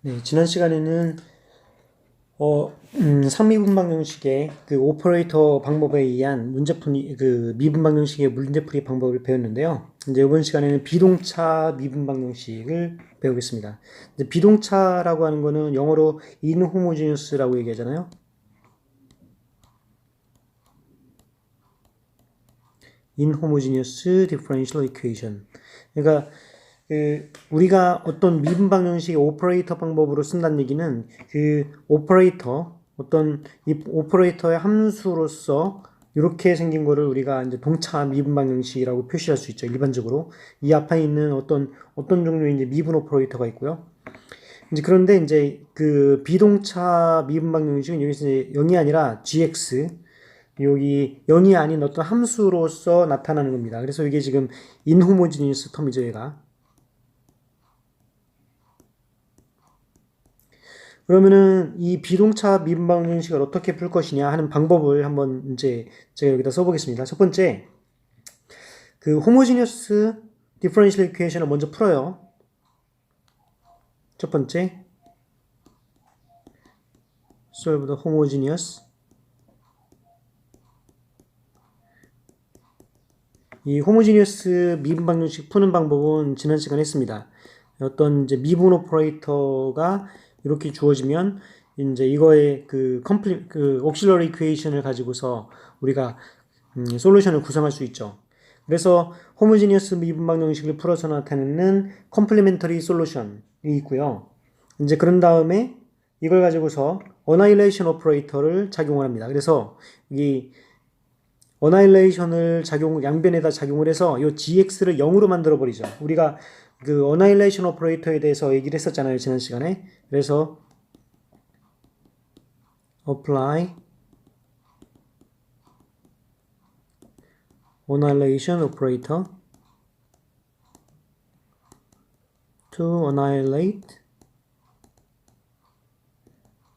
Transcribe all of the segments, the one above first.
네, 지난 시간에는 어, 음, 상미분방 형식의 그 오퍼레이터 방법에 의한 문제풀이 그 미분방 형식의 문제풀이 방법을 배웠는데요. 이제 이번 시간에는 비동차 미분방 형식을 배우겠습니다. 이제 비동차라고 하는 거는 영어로 inhomogeneous라고 얘기하잖아요. inhomogeneous differential equation. 그러니까 그 우리가 어떤 미분방 형식의 오퍼레이터 방법으로 쓴다는 얘기는 그 오퍼레이터 어떤 이 오퍼레이터의 함수로서 이렇게 생긴 거를 우리가 이제 동차 미분방 형식이라고 표시할 수 있죠. 일반적으로 이 앞에 있는 어떤 어떤 종류의 이제 미분 오퍼레이터가 있고요. 이제 그런데 이제 그 비동차 미분방 형식은 여기서 이제 0이 아니라 gx 여기 0이 아닌 어떤 함수로서 나타나는 겁니다. 그래서 이게 지금 인호모지니스 텀이죠, 얘가. 그러면은 이 비동차 미분방 형식을 어떻게 풀 것이냐 하는 방법을 한번 이제 제가 여기다 써보겠습니다. 첫 번째, 그 호모지니어스 디퍼런셜 이퀘이션을 먼저 풀어요. 첫 번째, solve the homogeneous 이 호모지니어스 미분방 형식 푸는 방법은 지난 시간에 했습니다. 어떤 이제 미분 오퍼레이터가 이렇게 주어지면 이제 이거의 그 컴플리 그 옥실러리 이퀘이션을 가지고서 우리가 음, 솔루션을 구성할 수 있죠. 그래서 호모지니어스 미분방 형식을 풀어서 나타내는 컴플리멘터리 솔루션이 있고요. 이제 그런 다음에 이걸 가지고서 어나일레이션 오퍼레이터를 작용을 합니다. 그래서 이 어나일레이션을 작용 양변에다 작용을 해서 이 gx를 0으로 만들어 버리죠. 우리가 그 어나일레이션 오퍼레이터에 대해서 얘기를 했었잖아요 지난 시간에. 그래서 apply annihilation operator to annihilate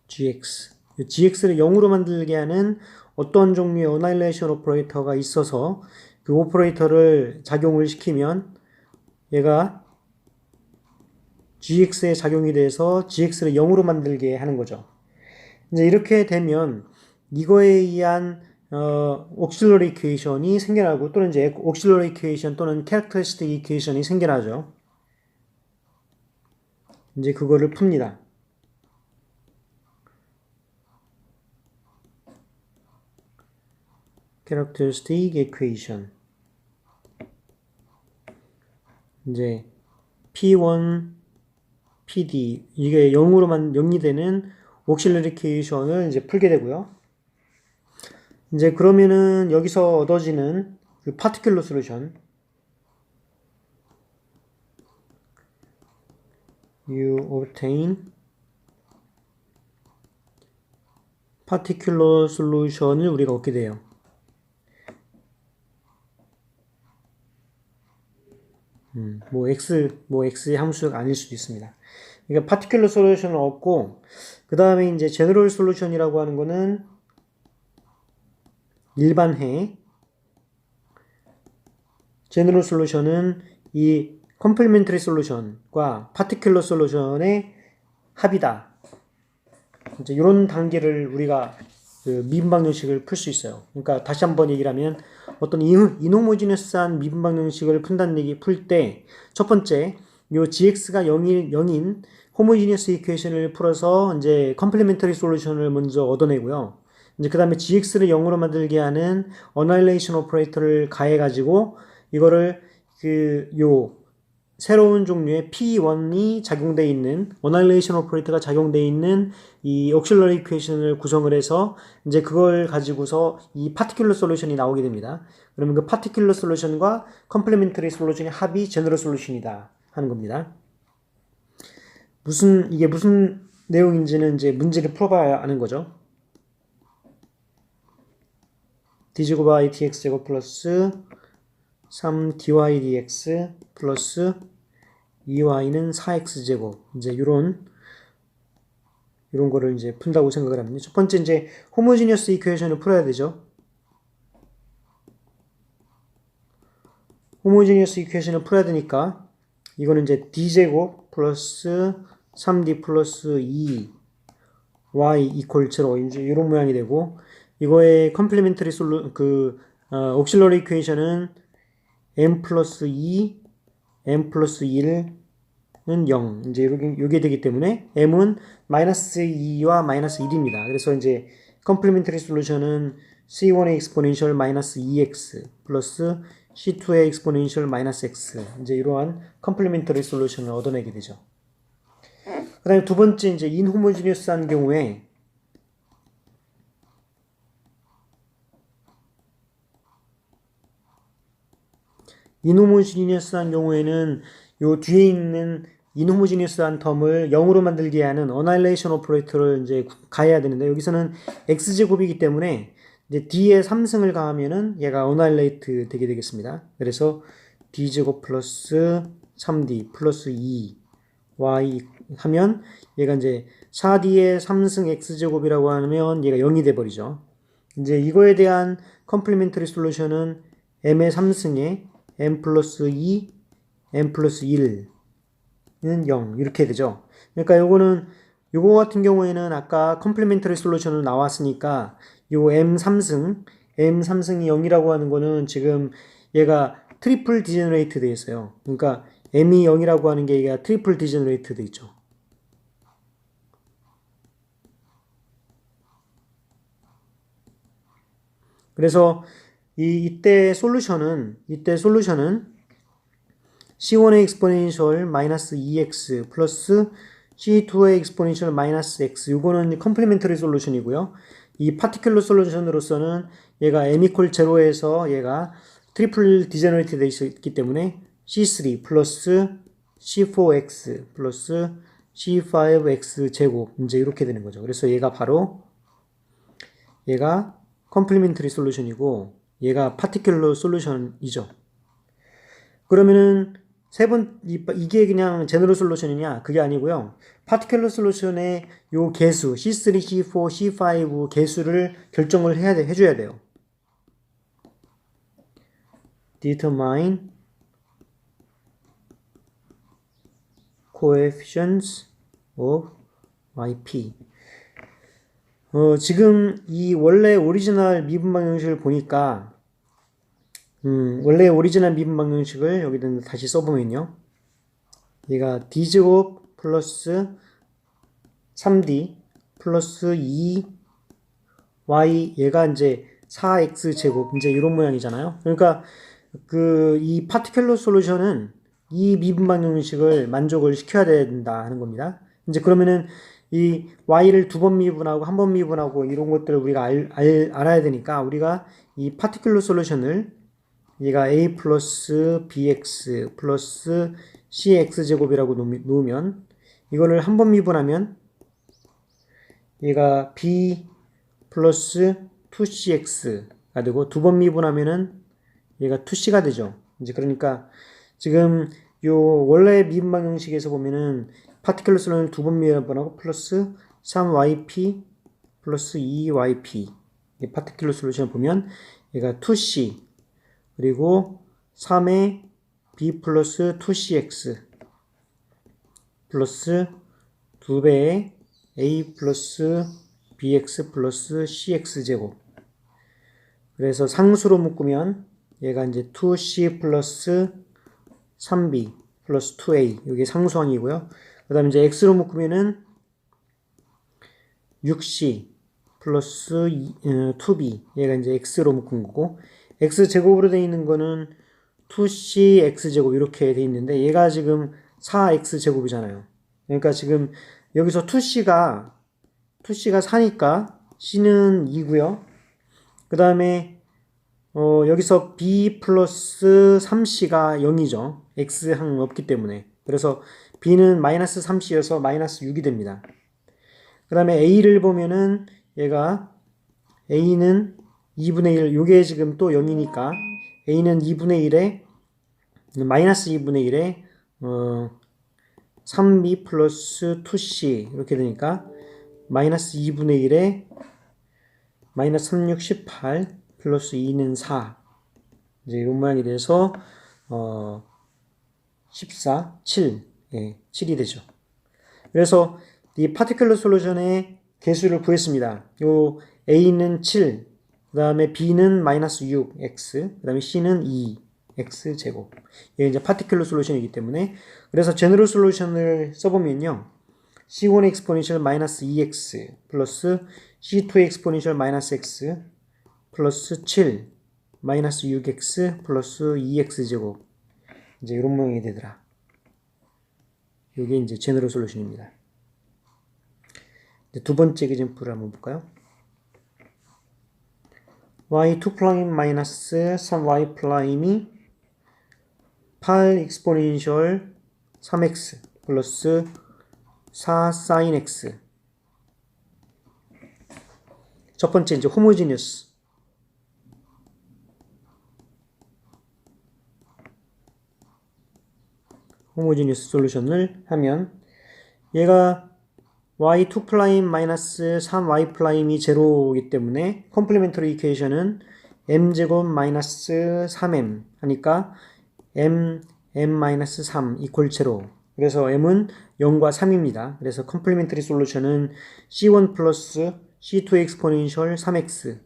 gx. gx를 0으로 만들게 하는 어떤 종류의 annihilation 오퍼레이터가 있어서 그 오퍼레이터를 작용을 시키면 얘가 gx에 작용이 돼서 gx를 0으로 만들게 하는 거죠. 이제 이렇게 되면 이거에 의한 어, 옥실러리 이퀘이션이 생겨나고 또는 이제 옥실러리 이퀘이션 또는 캐릭터리스틱 이퀘이션이 생겨나죠. 이제 그거를 풉니다. characteristic 이제 P1, PD 이게 0으로만 0이 되는 옥실러리 이퀘이션을 이제 풀게 되고요. 이제 그러면은 여기서 얻어지는 그 파티큘러 솔루션 you obtain 파티큘러 솔루션을 우리가 얻게 돼요. 음, 뭐 x 뭐 x의 함수가 아닐 수도 있습니다. 그러니까 파티큘러 솔루션을 얻고 그 다음에 이제 제너럴 솔루션이라고 하는 거는 일반해 제너럴 솔루션은 이 컴플리멘터리 솔루션과 파티큘러 솔루션의 합이다. 이제 이런 단계를 우리가 그 미분방 형식을 풀 수 있어요. 그러니까 다시 한번 얘기를 하면 어떤 이노모지너스한 미분방 형식을 푼다는 얘기 풀 때 첫 번째 요 gx가 0인, 0인 호모지니어스 이퀘이션을 풀어서 이제 컴플리멘터리 솔루션을 먼저 얻어내고요. 이제 그 다음에 gx를 0으로 만들게 하는 어나일레이션 오퍼레이터를 가해 가지고 이거를 그 요 새로운 종류의 P1이 작용되어 있는 어나일레이션 오퍼레이터가 작용되어 있는 이 옥실러리 이퀘이션을 구성을 해서 이제 그걸 가지고서 이 파티큘러 솔루션이 나오게 됩니다. 그러면 그 파티큘러 솔루션과 컴플리멘터리 솔루션의 합이 제너럴 솔루션이다 하는 겁니다. 무슨 이게 무슨 내용인지는 이제 문제를 풀어봐야 아는 거죠. d제곱 y dx 제곱 플러스 3 dy dx 플러스 2y는 4x 제곱 이제 이런 이런 거를 이제 푼다고 생각을 합니다. 첫 번째 이제 호모지니어스 이퀘이션을 풀어야 되죠. 호모지니어스 이퀘이션을 풀어야 되니까 이거는 이제 d 제곱 플러스 3D 플러스 2 y 이퀄 0 이제 이런 모양이 되고 이거의 컴플리멘터리 솔루 그 어, 옥실러리 이퀘이션은 m 플러스 2 m 플러스 1은 0 이제 요게, 요게 되기 때문에 m은 마이너스 2와 마이너스 1입니다. 그래서 이제 컴플리멘터리 솔루션은 c1의 exponential 마이너스 2x 플러스 c2의 exponential 마이너스 x 이제 이러한 컴플리멘터리 솔루션을 얻어내게 되죠. 그 다음에 두 번째 이제 인호모지니어스한 경우에 인호모지니어스한 경우에는 요 뒤에 있는 인호모지니어스한 텀을 0으로 만들게 하는 어나일레이션 오퍼레이터를 이제 가해야 되는데 여기서는 x 제곱이기 때문에 이제 d에 3승을 가하면은 얘가 어나일레이트 되게 되겠습니다. 그래서 d 제곱 플러스 3d 플러스 2 y 하면 얘가 이제 4d의 3승 x제곱이라고 하면 얘가 0이 돼 버리죠. 이제 이거에 대한 컴플리멘터리 솔루션은 m의 3승에 m 플러스 2, m 플러스 1은 0 이렇게 되죠. 그러니까 요거는 요거 같은 경우에는 아까 컴플리멘터리 솔루션으로 나왔으니까 요 m 3승, m 3승이 0이라고 하는 거는 지금 얘가 트리플 디제너레이트 돼 있어요. 그러니까 m이 0이라고 하는 게 얘가 트리플 디제너레이트 돼 있죠. 그래서 이 이때 솔루션은 이때 솔루션은 c1의 exponential 마이너스 2x 플러스 c2의 exponential 마이너스 x 이거는 컴플리멘터리 솔루션이고요. 이 파티큘러 솔루션으로서는 얘가 equal 0에서 얘가 트리플 디제너레이트 되어 있기 때문에 c3 플러스 c4x 플러스 c5x 제곱 이제 이렇게 되는 거죠. 그래서 얘가 바로 얘가 컴플리멘터리 솔루션이고 얘가 파티큘러 솔루션이죠. 그러면은 세 번 이게 그냥 제너럴 솔루션이냐 그게 아니고요. 파티큘러 솔루션의 요 개수 C3, C4, C5 개수를 결정을 해야 돼 해줘야 돼요. determine coefficients of yp 어, 지금 이 원래 오리지널 미분 방정식을 보니까 음, 원래 오리지널 미분 방정식을 여기다 다시 써보면요. 얘가 d제곱 플러스 3d 플러스 2y 얘가 이제 4x 제곱 이제 이런 모양이잖아요. 그러니까 그 이 파티큘러 솔루션은 이 미분 방정식을 만족을 시켜야 된다 하는 겁니다. 이제 그러면은 이 y를 두 번 미분하고 한 번 미분하고 이런 것들을 우리가 알, 알, 알아야 되니까 우리가 이 파티큘러 솔루션을 얘가 a 플러스 bx 플러스 cx 제곱이라고 놓으면 이거를 한 번 미분하면 얘가 b 플러스 2cx가 되고 두 번 미분하면은 얘가 2c가 되죠. 이제 그러니까 지금 요 원래 미분 방정식에서 보면은 파티클러 솔루션을 두번 미분하고 플러스 3yp 플러스 2yp 이 파티클러 솔루션을 보면 얘가 2c 그리고 3의 b 플러스 2cx 플러스 2배의 a 플러스 bx 플러스 cx 제곱 그래서 상수로 묶으면 얘가 이제 2c 플러스 3b 플러스 2a 이게 상수항이고요. 그 다음에 이제 x로 묶으면은 6c 플러스 2b 어, 얘가 이제 x로 묶은 거고 x 제곱으로 되어 있는 거는 2c x 제곱 이렇게 되어 있는데 얘가 지금 4x 제곱이잖아요. 그러니까 지금 여기서 2c가 2c가 4니까 c는 2고요. 그 다음에 어, 여기서 b 플러스 3c가 0이죠. x항 없기 때문에. 그래서 b는 마이너스 3c여서 마이너스 6이 됩니다. 그 다음에 a를 보면은 얘가 a는 2분의 1, 요게 지금 또 0이니까 a는 2분의 1에 마이너스 2분의 1에 어, 3b 플러스 2c 이렇게 되니까 마이너스 2분의 1에 마이너스 36, 18 플러스 2는 4 이제 이런 모양이 돼서 어, 14, 7 예, 7이 되죠. 그래서 이 파티클러 솔루션의 개수를 구했습니다. 요 A는 7, 그 다음에 B는 마이너스 6, X, 그 다음에 C는 2, X 제곱. 이게 이제 파티클러 솔루션이기 때문에 그래서 제너럴 솔루션을 써보면요. C1 exponential 마이너스 2X 플러스 C2 exponential 마이너스 X 플러스 7 마이너스 6X 플러스 2X 제곱. 이제 이런 모양이 되더라. 이게 이제 제너럴 솔루션입니다. 두 번째 기준표를 한번 볼까요? Y2 프라임 마이너스 3y 프라임이 8 익스포넨셜 3x 플러스 4 사인 x 첫 번째 이제 호모지니어스. 호모지니어스 솔루션을 하면 얘가 y2 프라임 마이너스 3y 프라임이 제로이기 때문에 컴플리멘터리 이퀘이션은 m제곱 마이너스 3m 하니까 m m 마이너스 3 이퀄 제로 그래서 m은 0과 3입니다. 그래서 컴플리멘터리 솔루션은 c1 플러스 c2 엑스포넨셜 3x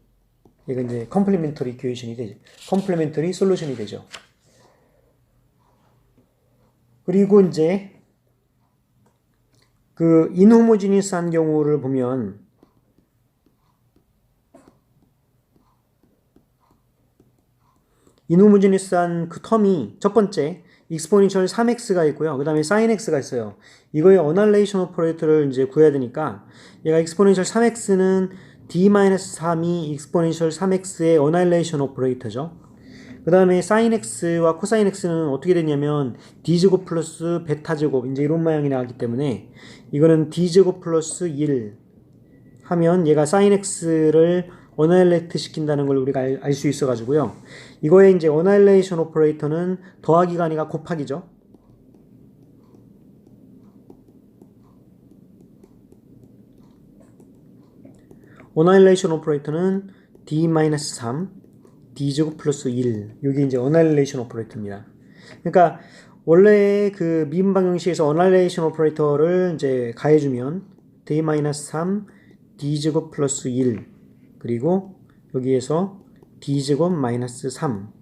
이거 이제 컴플리멘터리 이퀘이션이 되죠. 컴플리멘터리 솔루션이 되죠. 그리고 이제 그 인호모지니스한 경우를 보면 인호모지니스한 그 텀이 첫 번째 익스포니셜 3x가 있고요. 그 다음에 sin x가 있어요. 이거의 어널레이션 오퍼레이터를 이제 구해야 되니까 얘가 익스포니셜 3x는 d-3이 익스포니셜 3x의 어널레이션 오퍼레이터죠. 그 다음에 sin x와 코사인 x는 어떻게 됐냐면 d제곱 플러스 베타 제곱 이제 이런 모양이 나왔기 때문에 이거는 d제곱 플러스 1 하면 얘가 sin x를 어나일레이트 시킨다는 걸 우리가 알 수 있어 가지고요. 이거의 이제 어나일레이션 오퍼레이터는 더하기가 아니라 곱하기죠. 어나일레이션 오퍼레이터는 d-3 d제곱 플러스 1 이게 이제 어나일레이션 오퍼레이터입니다. 그러니까 원래 그 미분 방정식에서 어나일레이션 오퍼레이터를 이제 가해주면 d-3 d제곱 플러스 1 그리고 여기에서 d제곱 마이너스 3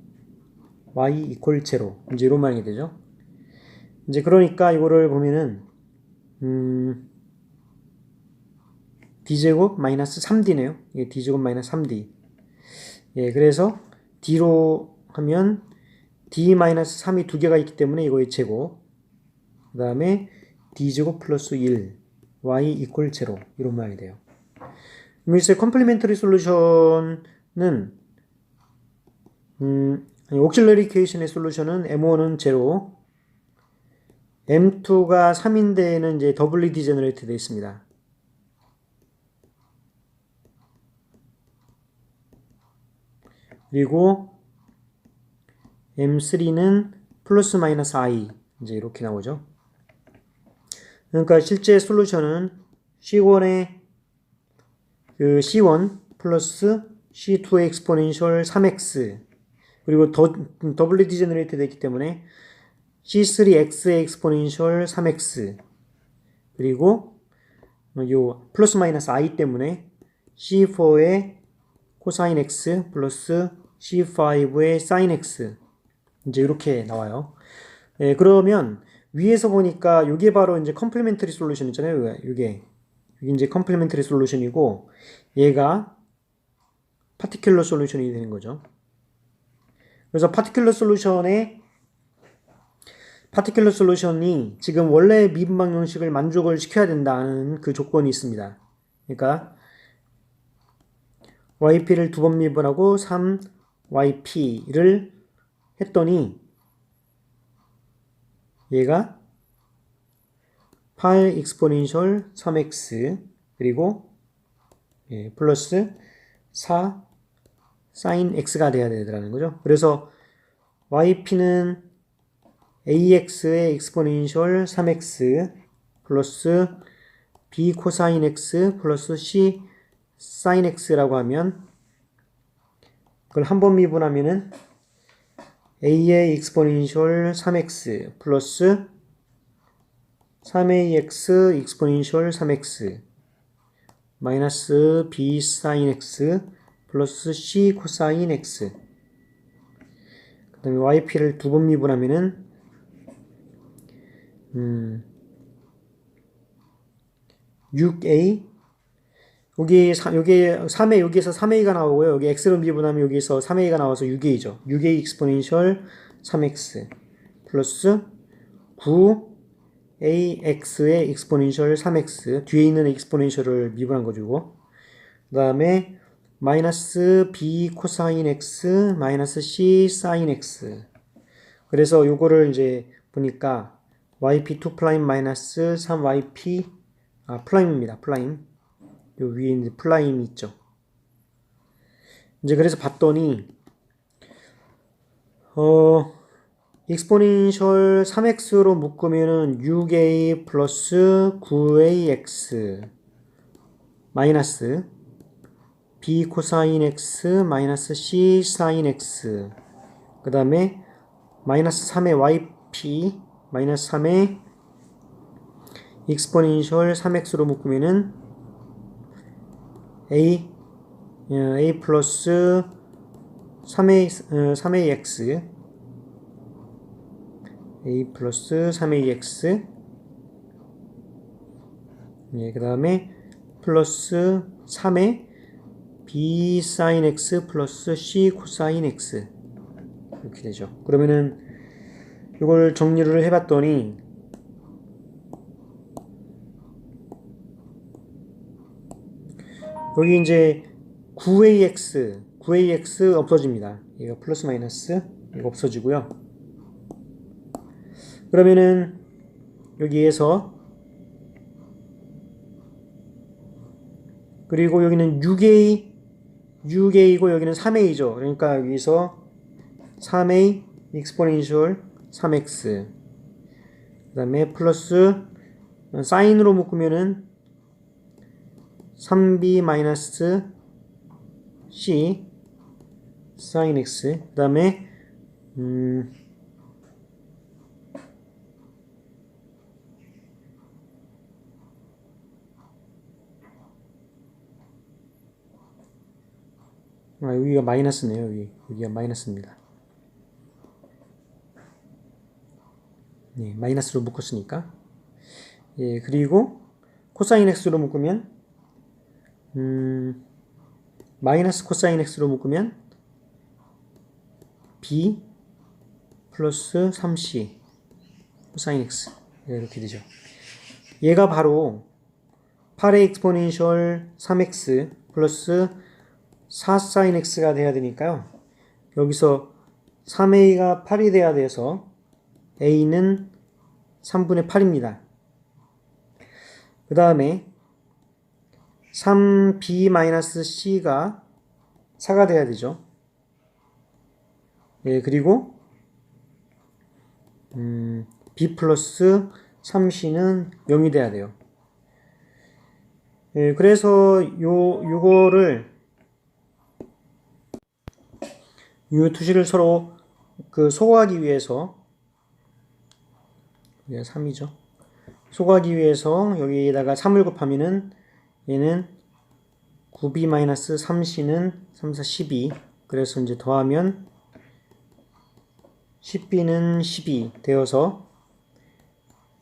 y 이퀄 제로 이제 이런 모양이 되죠. 이제 그러니까 이거를 보면은 음 d제곱 마이너스 3d네요. 이게 d제곱 마이너스 3d. 예, 그래서 d로 하면 d-3이 두 개가 있기 때문에 이거의 제곱. 그 다음에 d제곱 플러스 1, y 이퀄 제로 이런 모양이 돼요. 이제 컴플리멘터리 솔루션은 음, 옥실러리 이퀘이션의 솔루션은 m1은 제로, m2가 3인 데에는 이제 더블리 디제너레이트 되어 있습니다. 그리고 M3는 플러스 마이너스 i 이제 이렇게 나오죠. 그러니까 실제 솔루션은 C1의 그 C1 플러스 C2의 엑스포넨셜 3x 그리고 더 더블리 디제너레이트 됐기 때문에 C3x의 엑스포넨셜 3x 그리고 요 플러스 마이너스 i 때문에 C4의 코사인 x 플러스 C5의 sin x 이제 이렇게 나와요. 예, 그러면 위에서 보니까 이게 바로 이제 컴플리멘터리 솔루션 있잖아요. 이게 이게 이제 컴플리멘터리 솔루션이고 얘가 파티큘러 솔루션이 되는 거죠. 그래서 파티큘러 솔루션의 파티큘러 솔루션이 지금 원래 미분 방정식을 만족을 시켜야 된다는 그 조건이 있습니다. 그러니까 yp를 두 번 미분하고 3 yp를 했더니 얘가 8 익스포넨셜 3x 그리고 예, 플러스 4 사인 x가 돼야 되더라는 거죠. 그래서 yp는 ax의 익스포넨셜 3x 플러스 b 코사인 x 플러스 c 사인 x라고 하면 그걸 한 번 미분하면은 a의 익스포넨셜 3x 플러스 3ax 익스포넨셜 3x 마이너스 b 사인 x 플러스 c 코사인 x. 그 다음에 yp를 두 번 미분하면은 음 6a 여기 사- 여기 3a 여기에서 3a가 나오고요. 여기 x로 미분하면 여기서 3a가 나와서 6a죠. 6a 익스포넨셜 3x 플러스 9ax의 익스포넨셜 3x 뒤에 있는 익스포넨셜을 미분한 거죠. 이거. 그다음에 마이너스 b 코사인 x 마이너스 c 사인 x 그래서 요거를 이제 보니까 yp2 플라임 마이너스 3yp 아 플라임입니다. 플라임 요 위에 이제 플라임이 있죠. 이제 그래서 봤더니 어 익스포넨셜 3x로 묶으면은 6a 플러스 9ax 마이너스 b 코사인 x 마이너스 c 사인 x 그 다음에 마이너스 3의 yp 마이너스 3의 익스포넨셜 3x로 묶으면은 a 어, a 플러스 3a 어, 3ax a 플러스 3ax 예, 그 다음에 플러스 3의 b 사인 x 플러스 c 코사인 x. 이렇게 되죠. 그러면은 이걸 정리를 해봤더니 여기 이제 9ax, 9ax 없어집니다. 이거 플러스 마이너스 이거 없어지고요. 그러면은 여기에서 그리고 여기는 6a, 6a이고 여기는 3a죠. 그러니까 여기서 3a 익스포넨셜 3x 그 다음에 플러스 사인으로 묶으면은 3b 마이너스 c 사인 x 그 다음에 음 아, 여기가 마이너스네요. 여기 여기가 마이너스입니다. 네, 마이너스로 묶었으니까. 예, 그리고 코사인 x로 묶으면 음, 마이너스 코사인 x로 묶으면 b 플러스 3c 코사인 x 네, 이렇게 되죠. 얘가 바로 8의 익스포넨셜 3x 플러스 4 사인 x가 돼야 되니까요. 여기서 3a가 8이 돼야 돼서 a는 3분의 8입니다. 그 다음에 3b-c가 4가 돼야 되죠. 예, 그리고 음, b 플러스 3c는 0이 돼야 돼요. 예, 그래서 요 요거를 요 투식을 서로 그 소거하기 위해서 여기가 3이죠. 소거하기 위해서 여기에다가 3을 곱하면은 얘는 9b-3c는 3, 4, 12 그래서 이제 더하면 10b는 12 되어서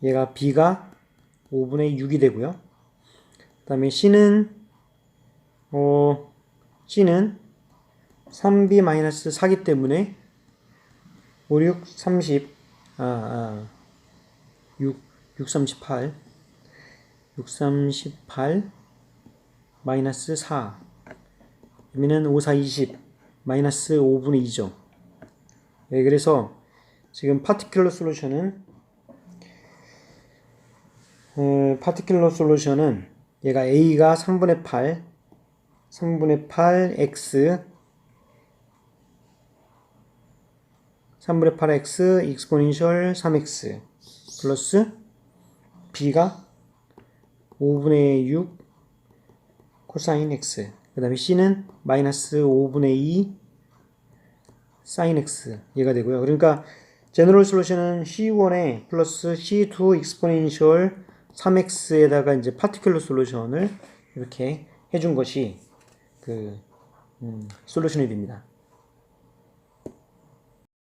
얘가 b가 5분의 6이 되고요. 그 다음에 c는 어 c는 3b-4기 때문에 5, 6, 30 아, 아 6, 6, 38 6, 38 마이너스 4 그러면은 5, 4, 20 마이너스 5분의 2죠. 네, 그래서 지금 파티큘러 솔루션은 어, 파티큘러 솔루션은 얘가 a가 3분의 8 3분의 8 x 3분의 8x 익스포넨셜 3x 플러스 b가 5분의 6 코사인 x 그 다음에 c는 마이너스 5분의 2 사인 x 얘가 되고요. 그러니까 제너럴 솔루션은 C1에 플러스 C2 익스포넨셜 3x에다가 이제 파티큘러 솔루션을 이렇게 해준 것이 그 음, 솔루션이 됩니다.